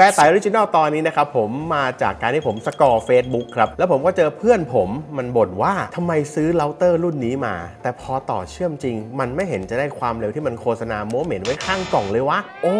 แบร์ไตออริจินอลตอนนี้นะครับผมมาจากการที่ผมสกอร์ Facebook ครับ แล้วผมก็เจอเพื่อนผมมันบ่นว่าทำไมซื้อเราเตอร์รุ่นนี้มา แต่พอต่อเชื่อมจริง มันไม่เห็นจะได้ความเร็วที่มันโฆษณาโมเมนต์ไว้ข้างกล่องเลยวะ โอ้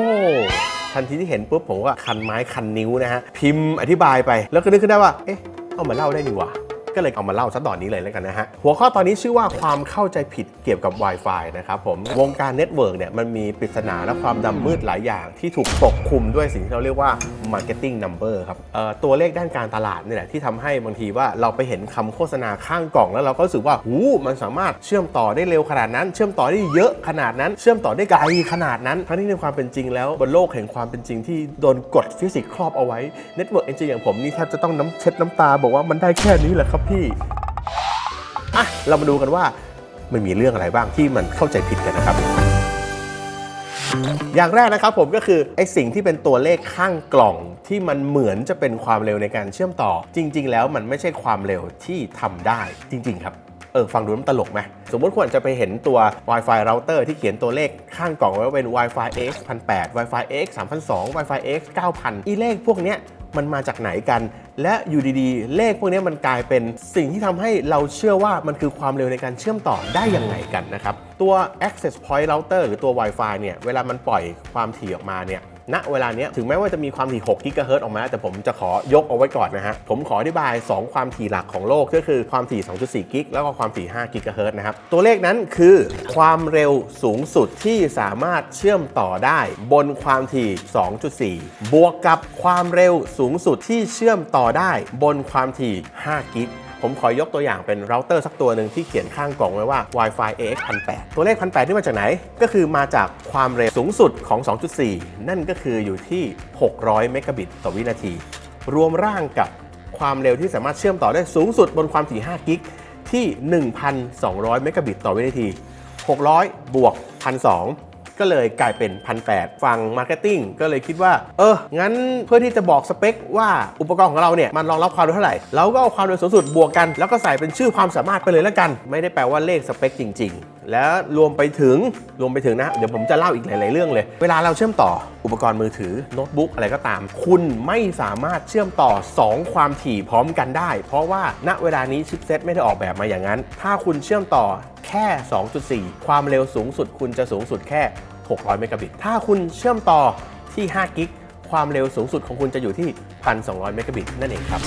ทันทีที่เห็นปุ๊บผมก็คันไม้คันนิ้วนะฮะพิมพ์อธิบายไป แล้วก็นึกขึ้นได้ว่าเอ๊ะเอามาเล่าได้นี่หว่า ก็เลยเอามาเล่าซะตอนนี้เลยแล้วกันนะฮะ หัวข้อตอนนี้ชื่อว่าความเข้าใจผิดเกี่ยวกับ Wi-Fi นะครับผม วงการเน็ตเวิร์กเนี่ยมันมีปริศนาและความดำมืดหลายอย่าง ที่ถูกปกคลุมด้วยสิ่งที่เราเรียกว่า marketing number ครับตัวเลขด้านการตลาดนี่แหละที่ทำให้บางทีว่าเราไปเห็นคำโฆษณาข้างกล่อง แล้วเราก็รู้สึกว่าหูมันสามารถเชื่อมต่อได้เร็วขนาดนั้น เชื่อมต่อได้เยอะขนาดนั้น เชื่อมต่อได้ไกลขนาดนั้นทั้งที่ในความเป็นจริงแล้วบนโลกแห่งความเป็นจริงที่โดนกฎฟิสิกส์ครอบเอาไว้เน็ตเวิร์กเอนจิอย่างผมนี่แทบจะต้องน้ำเช็ดน้ำตาบอกว่ามันได้แค่นี้แหละครับพี่อะเรามาดูกันว่ามันมีเรื่องอะไรบ้างที่มันเข้าใจผิดกันนะครับ อย่างแรกนะครับผมก็คือไอสิ่งที่เป็นตัวเลขข้างกล่องที่มันเหมือนจะเป็นความเร็วในการเชื่อมต่อ จริง ๆ แล้วมันไม่ใช่ความเร็วที่ทำได้จริง ๆ ครับเออฟังดูมันตลกไหมสมมติควรจะไปเห็นตัว Wi-Fi router ที่เขียนตัวเลขข้างกล่องไว้ว่าเป็น Wi-Fi X 1008 Wi-Fi X 3002 Wi-Fi X 9000 อีเลขพวกเนี้ย มันมาจากไหนกัน และอยู่ดีๆ เลขพวกนี้มันกลายเป็นสิ่งที่ทำให้เราเชื่อว่ามันคือความเร็วในการเชื่อมต่อได้อย่างไรกันนะครับ ตัว access point router หรือตัว Wi-Fi เนี่ยเวลามันปล่อยความถี่ออกมาเนี่ย ณเวลาเนี้ยถึงแม้ว่าจะมีความถี่6กิกะเฮิรตออกมา แต่ผมจะขอยกเอาไว้ก่อนนะฮะ ผมขออธิบาย 2 ความถี่หลักของโลกก็คือความถี่ 2.4 กิกแล้วก็ความถี่ 5 กิกะเฮิรตนะครับ ตัวเลขนั้นคือความเร็วสูงสุดที่สามารถเชื่อมต่อได้ บนความถี่ 2.4 บวกกับความเร็วสูงสุดที่เชื่อมต่อได้ บนความถี่ 5 กิก ผมขอยกตัวอย่างเป็นเราเตอร์สักตัวหนึ่งที่เขียนข้างกล่องไว้ว่า Wi-Fi AX 1008ตัวเลข 1008ที่มาจากไหน ก็คือมาจากความเร็วสูงสุดของ 2.4 นั่นก็คืออยู่ที่ 600 เมกะบิตต่อวินาที รวมร่างกับความเร็วที่สามารถเชื่อมต่อได้สูงสุดบนความถี่ 5 กิกที่ 1,200 เมกะบิตต่อวินาที 600 บวก 1,200 ก็เลยกลายเป็นพันแฟังมาร์เก็ตติ้งก็เลยคิดว่า เออ งั้นเพื่อที่จะบอกสเปคว่าอุปกรณ์ของเราเนี่ยมันรองรับความเร็วเท่าไหร่ เราก็เอาความเร็วสูงสุดบวกกัน แล้วก็ใส่เป็นชื่อความสามารถไปเลยแล้วกัน ไม่ได้แปลว่าเลขสเปคจริง ๆ แล้วรวมไปถึงรวมไปถึงนะ เดี๋ยวผมจะเล่าอีกหลาย ๆ เรื่องเลย เวลาเราเชื่อมต่ออุปกรณ์มือถือโน้ตบุ๊กอะไรก็ตาม คุณไม่สามารถเชื่อมต่อ 2 ความถี่พร้อมกันได้ เพราะว่าณเวลานี้ชิปเซ็ตไม่ได้ออกแบบมาอย่างนั้น ถ้าคุณเชื่อมต่อแค่ 2.4 ความเร็วสูงสุด คุณจะสูงสุดแค่ 600 เมกะบิต ถ้าคุณเชื่อมต่อที่ 5 กิก ความเร็วสูงสุดของคุณจะอยู่ที่ 1,200 เมกะบิตนั่นเองครับ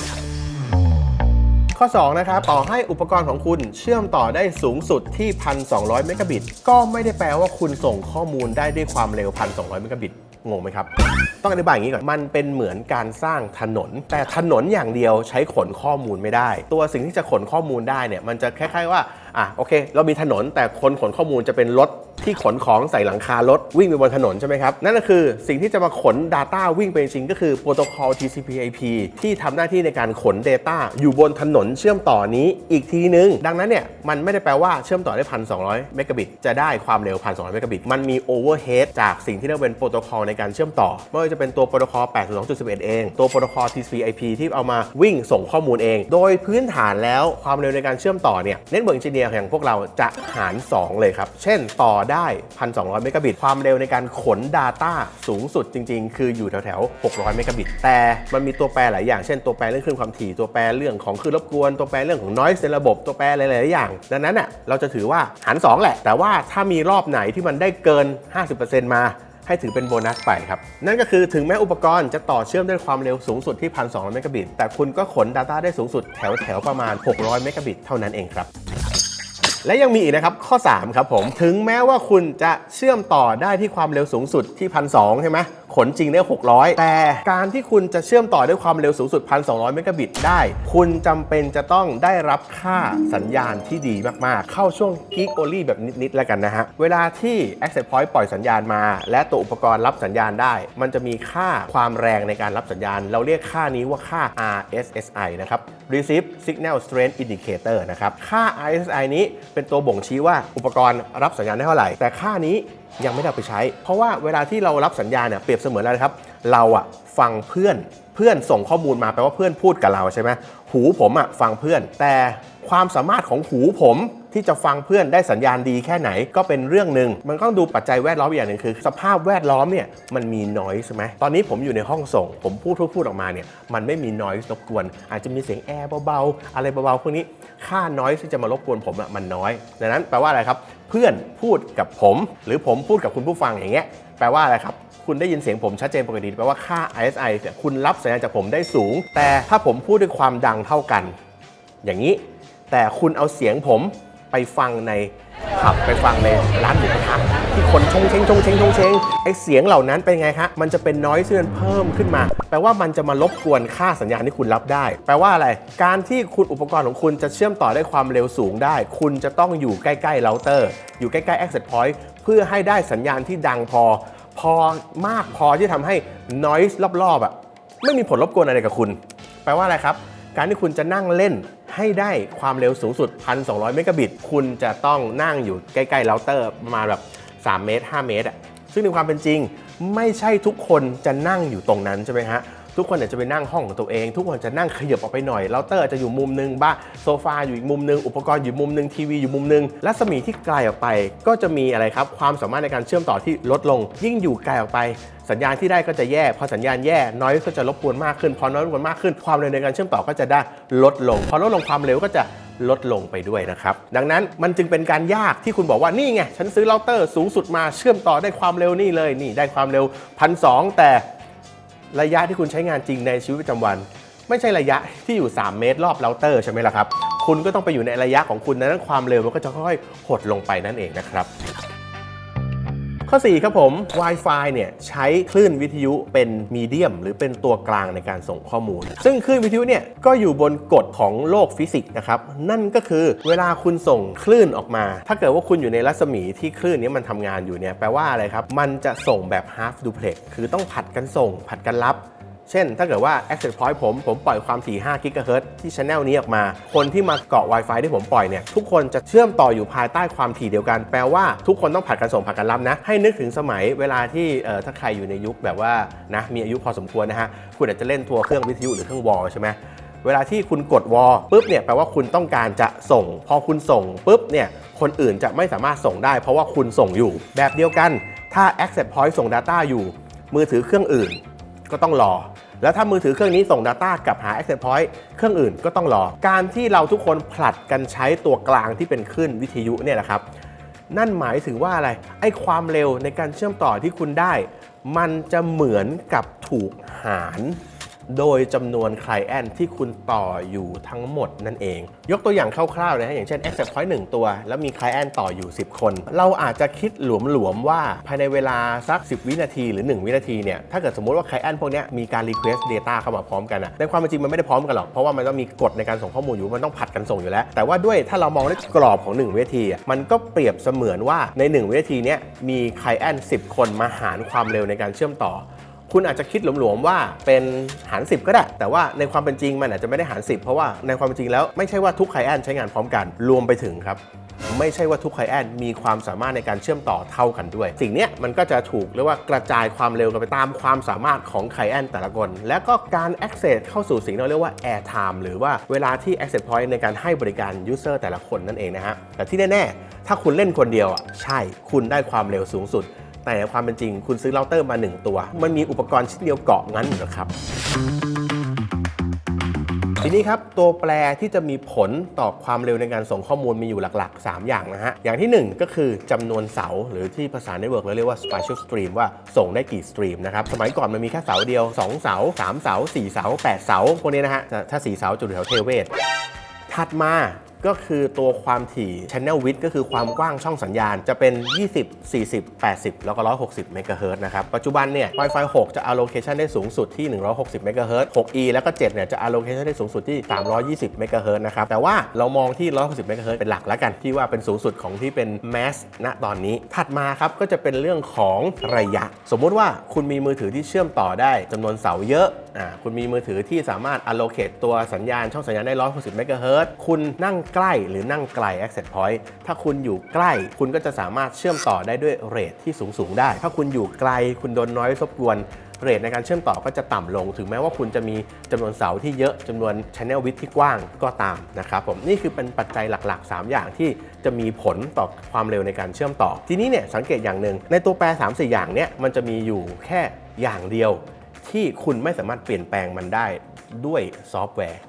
ข้อ 2 นะครับ ต่อให้อุปกรณ์ของคุณเชื่อมต่อได้สูงสุดที่ 1,200 เมกะบิต ก็ไม่ได้แปลว่าคุณส่งข้อมูลได้ด้วยความเร็ว 1,200 เมกะบิตงงไหมครับ ต้องอธิบายอย่างนี้ก่อน มันเป็นเหมือนการสร้างถนน แต่ถนนอย่างเดียวใช้ขนข้อมูลไม่ได้ ตัวสิ่งที่จะขนข้อมูลได้เนี่ย มันจะคล้ายๆว่า อะ โอเค เรามีถนน แต่คนขนข้อมูลจะเป็นรถ ที่ขนของใส่หลังคารถวิ่งไปบนถนนใช่ไหมครับ นั่นก็คือสิ่งที่จะมาขน Data วิ่งไปจริงก็คือโปรโตคอล TCP/IP ที่ทำหน้าที่ในการขน Data อยู่บนถนนเชื่อมต่อนี้อีกทีนึง ดังนั้นเนี่ยมันไม่ได้แปลว่าเชื่อมต่อได้1,200เมกะบิตจะได้ความเร็ว1,200เมกะบิตมันมี overhead จากสิ่งที่เรียกว่าเป็นโปรโตคอลในการเชื่อมต่อไม่ว่าจะเป็นตัวโปรโตคอล 802.11 เอง ตัวโปรโตคอล TCP/IP ที่เอามาวิ่งส่งข้อมูลเอง โดยพื้นฐานแล้วความเร็วในการเชื่อมต่อเนี่ยเน็ตเวิร์กเจเนียอย่างพวกเราจะหาร 2 เลยครับเช่นต่อได้1,200 เมกะบิต ความเร็วในการขน Data สูงสุดจริง ๆ คืออยู่แถวๆ 600 เมกะบิต แต่มันมีตัวแปรหลายอย่าง เช่นตัวแปรเรื่องคลื่นความถี่ ตัวแปรเรื่องของคลื่นรบกวน ตัวแปรเรื่องของ noise ในระบบ ตัวแปรหลายๆอย่าง ดังนั้นน่ะเราจะถือว่าหาร 2 แหละ แต่ว่าถ้ามีรอบไหนที่มันได้เกิน 50%มาให้ถือเป็นโบนัสไปครับ นั่นก็คือถึงแม้อุปกรณ์จะต่อเชื่อมด้วยความเร็วสูงสุดที่ 1,200 เมกะบิต แต่คุณก็ขน Data ได้สูงสุดแถวแถวๆประมาณ 600 เมกะบิต เท่านั้นเองครับ และยังมีอีกนะครับข้อ 3 ครับผม ถึงแม้ว่าคุณจะเชื่อมต่อได้ที่ความเร็วสูงสุดที่1,200ใช่ไหมขนจริงได้ 600 แต่การที่คุณจะเชื่อมต่อด้วยความเร็วสูงสุด 1,200 เมกะบิตได้ คุณจำเป็นจะต้องได้รับค่าสัญญาณที่ดีมาก ๆ เข้าช่วง Geek Only แบบนิด ๆ แล้วกันนะฮะ เวลาที่ Access Point ปล่อยสัญญาณมา และตัวอุปกรณ์รับสัญญาณได้ มันจะมีค่าความแรงในการรับสัญญาณ เราเรียกค่านี้ว่าค่า RSSI นะครับ Receive Signal Strength Indicator นะครับ ค่า RSSI นี้เป็นตัวบ่งชี้ว่าอุปกรณ์รับสัญญาณได้เท่าไหร่ แต่ค่านี้ยังไม่ได้ไปใช้ เพราะว่าเวลาที่เรารับสัญญาณเนี่ยเปรียบเสมือนอะไรนะครับ เราอะฟังเพื่อนเพื่อนส่งข้อมูลมาแปลว่าเพื่อนพูดกับเราใช่ไหมหูผมอะฟังเพื่อนแต่ ความสามารถของหูผมที่จะฟังเพื่อนได้สัญญาณดีแค่ไหนก็เป็นเรื่องหนึ่งมันก็ต้องดูปัจจัยแวดล้อมอย่างหนึ่งคือ สภาพแวดล้อมเนี่ยมันมี noise ใช่ไหมตอนนี้ผมอยู่ในห้องส่ง ผมพูดพูดพูดออกมาเนี่ยมันไม่มี noise รบกวน อาจจะมีเสียงแอร์เบาๆ อะไรเบาๆพวกนี้ค่า noise ที่จะมารบกวนผมอะมันน้อยดังนั้นแปลว่าอะไรครับ เพื่อนพูดกับผม หรือผมพูดกับคุณผู้ฟังอย่างเงี้ยแปลว่าอะไรครับคุณได้ยินเสียงผมชัดเจนปกติแปลว่าค่า ISI เนี่ยคุณรับสัญญาณจากผมได้สูง แต่ถ้าผมพูดด้วยความดังเท่ากัน อย่างนี้ แต่คุณเอาเสียงผมไปฟังในผับไปฟังในร้านหมูกระทะที่คนชงเชงชงเชงชงเชงไอเสียงเหล่านั้นเป็นไงคะมันจะเป็นน้อยเสื่อนเพิ่มขึ้นมา แปลว่ามันจะมารบกวนค่าสัญญาณที่คุณรับได้ แปลว่าอะไร การที่คุณอุปกรณ์ของคุณจะเชื่อมต่อได้ความเร็วสูงได้ คุณจะต้องอยู่ใกล้ๆเราเตอร์ อยู่ใกล้ๆ access point เพื่อให้ได้สัญญาณที่ดังพอ พอมากพอที่ทำให้ noise รอบๆอะไม่มีผลรบกวนอะไรกับคุณ แปลว่าอะไรครับ การที่คุณจะนั่งเล่น ให้ได้ความเร็วสูงสุด 1,200 เมกะบิต คุณจะต้องนั่งอยู่ใกล้ๆเราเตอร์ประมาณแบบ 3 เมตร 5 เมตรอะซึ่งในความเป็นจริง ไม่ใช่ทุกคนจะนั่งอยู่ตรงนั้นใช่ไหมฮะ ทุกคนเนี่ยจะไปนั่งห้องของตัวเอง ทุกคนจะนั่งขยับออกไปหน่อยเราเตอร์จะอยู่มุมหนึงบ้างโซฟาอยู่อีกมุมหนึงอุปกรณ์อยู่มุมหนึงทีวีอยู่มุมหนึงรัศมีที่ไกลออกไป ก็จะมีอะไรครับความสามารถในการเชื่อมต่อที่ลดลง ยิ่งอยู่ไกลออกไปสัญญาณที่ได้ก็จะแย่ พอสัญญาณแย่ น้อยก็จะรบกวนมากขึ้น พอน้อยรบกวนมากขึ้น ความเร็วในการเชื่อมต่อก็จะได้ลดลง พอลดลงความเร็วก็จะลดลงไปด้วยนะครับ ดังนั้นมันจึงเป็นการยากที่คุณบอกว่านี่ไง ฉันซื้อเราเตอร์สูงสุดมาเชื่อมต่อได้ความเร็วนี่เลย นี่ได้ความเร็วพันสแต่ ระยะที่คุณใช้งานจริงในชีวิตประจำวัน ไม่ใช่ระยะที่อยู่ 3 เมตรรอบเราเตอร์ใช่ไหมล่ะครับ คุณก็ต้องไปอยู่ในระยะของคุณดังนั้นความเร็วมันก็จะค่อยๆหดลงไปนั่นเองนะครับ ข้อ 4 ครับผม Wi-Fi เนี่ยใช้คลื่นวิทยุเป็นมีเดียม หรือเป็นตัวกลางในการส่งข้อมูล ซึ่งคลื่นวิทยุเนี่ยก็อยู่บนกฎของโลกฟิสิกส์นะครับ นั่นก็คือเวลาคุณส่งคลื่นออกมา ถ้าเกิดว่าคุณอยู่ในรัศมีที่คลื่นนี้มันทำงานอยู่เนี่ยแปลว่าอะไรครับ มันจะส่งแบบ half duplex คือต้องผัดกันส่ง ผัดกันรับ เช่น ถ้าเกิดว่า access point ผม ผมปล่อยความถี่5 GHz ที่ channel นี้ออกมา คนที่มาเกาะ Wi-Fi ที่ผมปล่อยเนี่ย ทุกคนจะเชื่อมต่ออยู่ภายใต้ความถี่เดียวกัน แปลว่าทุกคนต้องผัดกันส่งผัดกันรับนะ ให้นึกถึงสมัยเวลาที่ถ้าใครอยู่ในยุคแบบว่านะมีอายุพอสมควรนะฮะคุณอาจจะเล่นทัวร์เครื่องวิทยุหรือเครื่องวอลใช่ไหมเวลาที่คุณกดวอลปุ๊บเนี่ยแปลว่าคุณต้องการจะส่ง พอคุณส่งปุ๊บเนี่ยคนอื่นจะไม่สามารถส่งได้ เพราะว่าคุณส่งอยู่ แบบเดียวกันถ้า access point ส่ง Data อยู่ มือถือเครื่องอื่น ก็ต้องรอ แล้วถ้ามือถือเครื่องนี้ส่ง Data กลับหา Access Point เครื่องอื่นก็ต้องรอ การที่เราทุกคนผลัดกันใช้ตัวกลางที่เป็นคลื่นวิทยุเนี่ยนะครับ นั่นหมายถึงว่าอะไร ไอ้ความเร็วในการเชื่อมต่อที่คุณได้ มันจะเหมือนกับถูกหาร โดยจำนวนไคลแอนที่คุณต่ออยู่ทั้งหมดนั่นเอง ยกตัวอย่างคร่าวๆนะฮะอย่างเช่น Access Point 1ตัว แล้วมีไคลแอนต่ออยู่ 10 คน เราอาจจะคิดหลวมๆว่าภายในเวลาสัก 10 วินาทีหรือ 1 วินาทีเนี่ยถ้าเกิดสมมติว่าไคลแอนพวกนี้มีการ Request Data เข้ามาพร้อมกันนะในความเป็นจริงมันไม่ได้พร้อมกันหรอกเพราะว่ามันต้องมีกฎในการส่งข้อมูลอยู่มันต้องผัดกันส่งอยู่แล้ว แต่ว่าด้วยถ้าเรามองในกรอบของ1วินาทีมันก็เปรียบเสมือนว่าใน1วินาทีเนี้ยมีไคลแอน10 คนมาหารความเร็วในการเชื่อมต่อ คุณอาจจะคิดหลวมๆว่าเป็นหาร 10 ก็ได้ แต่ว่าในความเป็นจริงมันอาจจะไม่ได้หาร 10 เพราะว่าในความเป็นจริงแล้วไม่ใช่ว่าทุกไคลแอนใช้งานพร้อมกัน รวมไปถึงครับ ไม่ใช่ว่าทุกไคลแอนมีความสามารถในการเชื่อมต่อเท่ากันด้วย สิ่งนี้มันก็จะถูกเรียกว่ากระจายความเร็วกันไปตามความสามารถของไคลแอนแต่ละคน และก็การ access เข้าสู่สิ่งที่เราเรียกว่า air time หรือว่าเวลาที่ access point ในการให้บริการ user แต่ละคนนั่นเองนะฮะแต่ที่แน่ๆถ้าคุณเล่นคนเดียวอะใช่คุณได้ความเร็วสูงสุด แต่ความเป็นจริงคุณซื้อเราเตอร์มา 1 ตัว มันมีอุปกรณ์ชิ้นเดียวเกาะงั้นเหรอครับ ทีนี้ครับ ตัวแปรที่จะมีผลต่อความเร็วในการส่งข้อมูลมีอยู่หลักๆ 3 อย่างนะฮะ อย่างทีหนึ่1 ก็คือจำนวนเสา หรือที่ภาษาเน็ตเวิร์กเราเรียกว่า spatial stream ว่าส่งได้กี่สตรีมนะครับ สมัยก่อนมันมีแค่เสาเดียว 2 เสา 3 เสา 4 เสา 8 เสาพวกนี้นะฮะถ้า4เสาจะอยู่แถวเทเวศถัดมา ก็คือตัวความถี่ channel width ก็คือความกว้างช่องสัญญาณจะเป็น 20 40 80 แล้วก็ 160เมกะเฮิรตซ์นะครับ ปัจจุบันเนี่ย Wi-Fi 6 จะ allocation ได้สูงสุดที่ 160เมกะเฮิรตซ์ 6E แล้วก็ 7 เนี่ย จะ allocation ได้สูงสุดที่ 320เมกะเฮิรตซ์นะครับ แต่ว่าเรามองที่ 160เมกะเฮิรตซ์เป็นหลักแล้วกัน ที่ว่าเป็นสูงสุดของที่เป็น mass ณตอนนี้ ถัดมาครับ ก็จะเป็นเรื่องของระยะ สมมุติว่าคุณมีมือถือที่เชื่อมต่อได้จำนวนเสาเยอะอ่าคุณมีมือถือที่สามารถ allocate ตัวสัญญาณช่องสัญญาณได้160เมกะเฮิร์คุณนั่งใกล้หรือนั่งไกล access point ถ้าคุณอยู่ใกล้ คุณก็จะสามารถเชื่อมต่อได้ด้วยเรทที่สูงสูงๆได้ ถ้าคุณอยู่ไกลคุณโดนน้อยรบกวนเรทในการเชื่อมต่อก็จะต่ำลง ถึงแม้ว่าคุณจะมีจำนวนเสาที่เยอะจำนวน Channel width ที่กว้างก็ตามนะครับผมนี่คือเป็นปัจจัยหลักๆ 3 อย่างที่จะมีผลต่อความเร็วในการเชื่อมต่อ ทีนี้เนี่ยสังเกตอย่างหนึ่งในตัวแปร 3 4 อย่างเนี่ยมันจะมีอยู่แค่อย่างเดียว ที่คุณไม่สามารถเปลี่ยนแปลงมันได้ด้วยซอฟต์แวร์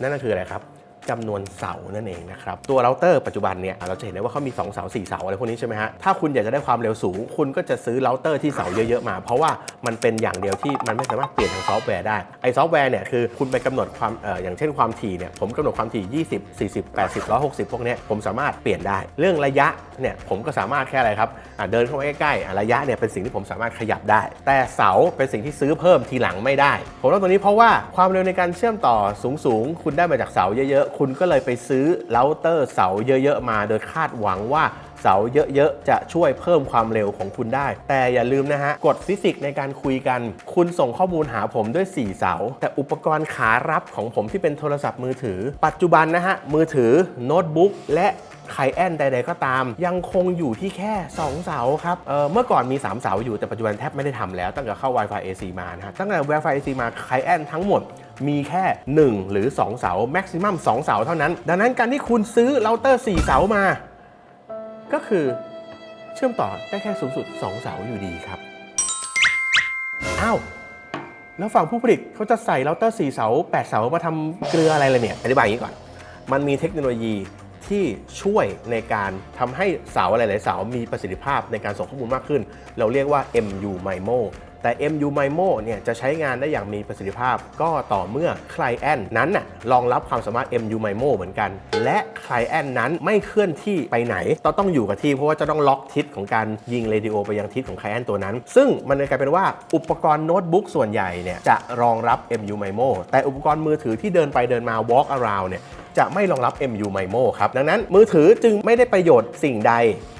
นั่นก็คืออะไรครับ จำนวนเสานั่นเองนะครับ ตัวเราเตอร์ปัจจุบันเนี่ยเราจะเห็นได้ว่าเขามี 2 เสา 4 เสาอะไรพวกนี้ใช่ไหมฮะ ถ้าคุณอยากจะได้ความเร็วสูง คุณก็จะซื้อเราเตอร์ที่เสาเยอะๆมา เพราะว่า มันเป็นอย่างเดียวที่มันไม่สามารถเปลี่ยนทางซอฟต์แวร์ได้ไอซอฟต์แวร์เนี่ยคือคุณไปกำหนดความออย่างเช่นความถี่เนี่ยผมกำหนดความถี่ 20 40 80 160 พวกนี้ผมสามารถเปลี่ยนได้ เรื่องระยะเนี่ยผมก็สามารถแค่อะไรครับเดินเข้าไปใกล้ๆระยะเนี่ยเป็นสิ่งที่ผมสามารถขยับได้ แต่เสาเป็นสิ่งที่ซื้อเพิ่มทีหลังไม่ได้ ผมเล่าตรงนี้เพราะว่าความเร็วในการเชื่อมต่อสูงๆคุณได้มาจากเสาเยอะๆ คุณก็เลยไปซื้อเราเตอร์เสาเยอะ ๆ มา โดยคาดหวังว่า เสาเยอะๆ จะช่วยเพิ่มความเร็วของคุณได้ แต่อย่าลืมนะฮะกฎฟิสิกส์ในการคุยกัน คุณส่งข้อมูลหาผมด้วย 4 เสา แต่อุปกรณ์ขารับของผมที่เป็นโทรศัพท์มือถือ ปัจจุบันนะฮะมือถือโน้ตบุ๊กและไคแอนใดๆก็ตาม ยังคงอยู่ที่แค่ 2 เสาครับเเมื่อก่อนมี 3 เสาอยู่แต่ปัจจุบันแทบไม่ได้ทำแล้ว ตั้งแต่เข้า Wi-Fi AC มานะฮะตั้งแต่ Wi-Fi AC มาไคแอนทั้งหมดมีแค่ 1 หรือ 2 เสา แม็กซิมัม2เสาเท่านั้น ดังนั้นการที่คุณซื้อเราเตอร์ 4 เสามา ก็คือเชื่อมต่อได้แค่สูงสุด 2 เสาอยู่ดีครับ อ้าว แล้วฝั่งผู้ผลิตเขาจะใส่เราเตอร์4เสา 8 เสามาทำเกลืออะไรเลยเนี่ย อธิบายอย่างนี้ก่อน มันมีเทคโนโลยีที่ช่วยในการทำให้เสาหลาย ๆ เสามีประสิทธิภาพในการส่งข้อมูลมากขึ้น เราเรียกว่า MU MIMO แต่ MU MIMO เนี่ยจะใช้งานได้อย่างมีประสิทธิภาพ ก็ต่อเมื่อ Client นั้นน่ะรองรับความสามารถ MU MIMO เหมือนกัน และ Client นั้นไม่เคลื่อนที่ไปไหนต้องต้องอยู่กับที่เพราะว่าจะต้องล็อกทิศของการยิงเรดิโอไปยังทิศของ Client ตัวนั้น ซึ่งมันเลยกลายเป็นว่าอุปกรณ์โน้ตบุ๊กส่วนใหญ่เนี่ยจะรองรับ MU MIMO แต่อุปกรณ์มือถือที่เดินไปเดินมา walk around เนี่ยจะไม่รองรับ MU MIMO ครับ ดังนั้นมือถือจึงไม่ได้ประโยชน์สิ่งใด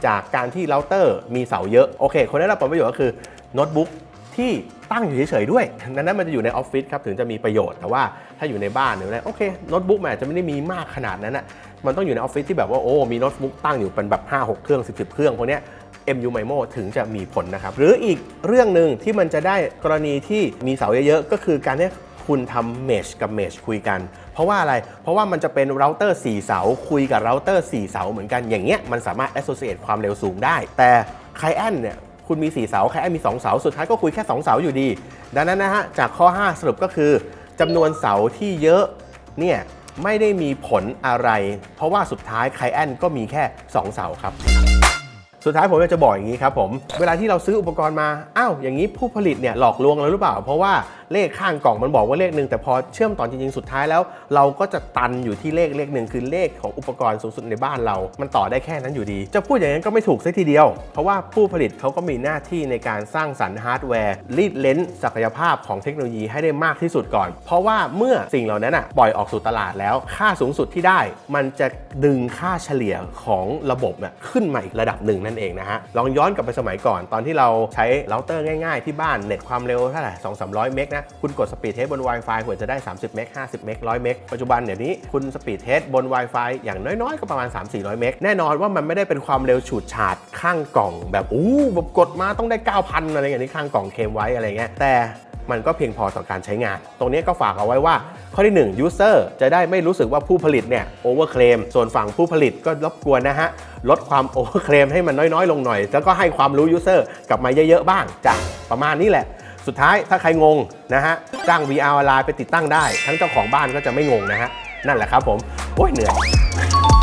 จากการที่เราเตอร์มีเสาเยอะ โอเค คนได้รับผลประโยชน์ก็คือโน้ตบุ๊ก ที่ตั้งอยู่เฉยๆด้วยดังนั้นมันจะอยู่ในออฟฟิศครับถึงจะมีประโยชน์แต่ว่าถ้าอยู่ในบ้านหรืออะไรโอเคโน้ตบุ๊กมันอาจจะไม่ได้มีมากขนาดนั้นนะมันต้องอยู่ในออฟฟิศที่แบบว่าโอ้มีโน้ตบุ๊กตั้งอยู่เป็นแบบ5-6 เครื่อง 10 10 เครื่องพวกนี้ MU MIMO ถึงจะมีผลนะครับหรืออีกเรื่องหนึ่งที่มันจะได้กรณีที่มีเสาเยอะๆก็คือการที่คุณทำเมชกับเมชคุยกัน เพราะว่าอะไร เพราะว่ามันจะเป็นเราเตอร์ 4 เสา คุยกับเราเตอร์ 4 เสาเหมือนกัน อย่างเงี้ยมันสามารถ associate ความเร็วสูงได้ แต่ไคแอนเนี่ย คุณมี 4 เสาแคแอนมี 2 เสา สุดท้ายก็คุยแค่ 2 เสาอยู่ดี ดังนั้นนะฮะ จากข้อ 5 สรุปก็คือจำนวนเสาที่เยอะเนี่ยไม่ได้มีผลอะไร เพราะว่าสุดท้ายไคแอนก็มีแค่ 2 เสาครับ สุดท้ายผมอยากจะบอกอย่างนี้ครับผม เวลาที่เราซื้ออุปกรณ์มา อ้าว อย่างนี้ผู้ผลิตเนี่ยหลอกลวงเราหรือเปล่า เพราะว่า เลขข้างกล่องมันบอกว่าเลขหนึ่งแต่พอเชื่อมต่อจริงๆสุดท้ายแล้ว เราก็จะตันอยู่ที่เลขเลขหนึ่งคือเลขของอุปกรณ์สูงสุดในบ้านเรา มันต่อได้แค่นั้นอยู่ดี จะพูดอย่างนั้นก็ไม่ถูกสักทีเดียว เพราะว่าผู้ผลิตเขาก็มีหน้าที่ในการสร้างสรรค์ฮาร์ดแวร์รีดเลนส์ศักยภาพของเทคโนโลยีให้ได้มากที่สุดก่อน เพราะว่าเมื่อสิ่งเหล่านั้นอะปล่อยออกสู่ตลาดแล้ว ค่าสูงสุดที่ได้ มันจะดึงค่าเฉลี่ยของระบบน่ะขึ้นมาอีกระดับหนึ่งนั่นเองนะฮะลองย้อนกลับไปสมัยก่อนตอนที่เราใช้เราเตอร์ง่าย ๆ ที่บ้านเน็ตความเร็วเท่าไหร่2 3 0 0เมกนะคุณกดสปีดเทสบน Wi-Fi ควรจะได้ 30 เมก 50 เมก 100 เมก ปัจจุบันเดี๋ยวนี้คุณสปีดเทสบน Wi-Fi อย่างน้อยๆ ก็ประมาณ 3-400 เมก แน่นอนว่ามันไม่ได้เป็นความเร็วฉูดฉาดข้างกล่องแบบอู้แบบกดมาต้องได้ 9,000 อะไรอย่างนี้ข้างกล่องเคลมไว้อะไรเงี้ย แต่มันก็เพียงพอต่อการใช้งาน ตรงนี้ก็ฝากเอาไว้ว่า ข้อที่ 1 user จะได้ไม่รู้สึกว่าผู้ผลิตเนี่ย over claim ส่วนฝั่งผู้ผลิตก็รบกวนนะฮะ ลดความ over claim ให้มันน้อยๆ ลงหน่อย แล้วก็ให้ความรู้ user กลับมาเยอะๆ บ้างจ้ะประมาณนี้แหละ สุดท้ายถ้าใครงงนะฮะจ้าง VR ออนไลน์ไปติดตั้งได้ ทั้งเจ้าของบ้านก็จะไม่งงนะฮะนั่นแหละครับผมโอ้ยเหนื่อย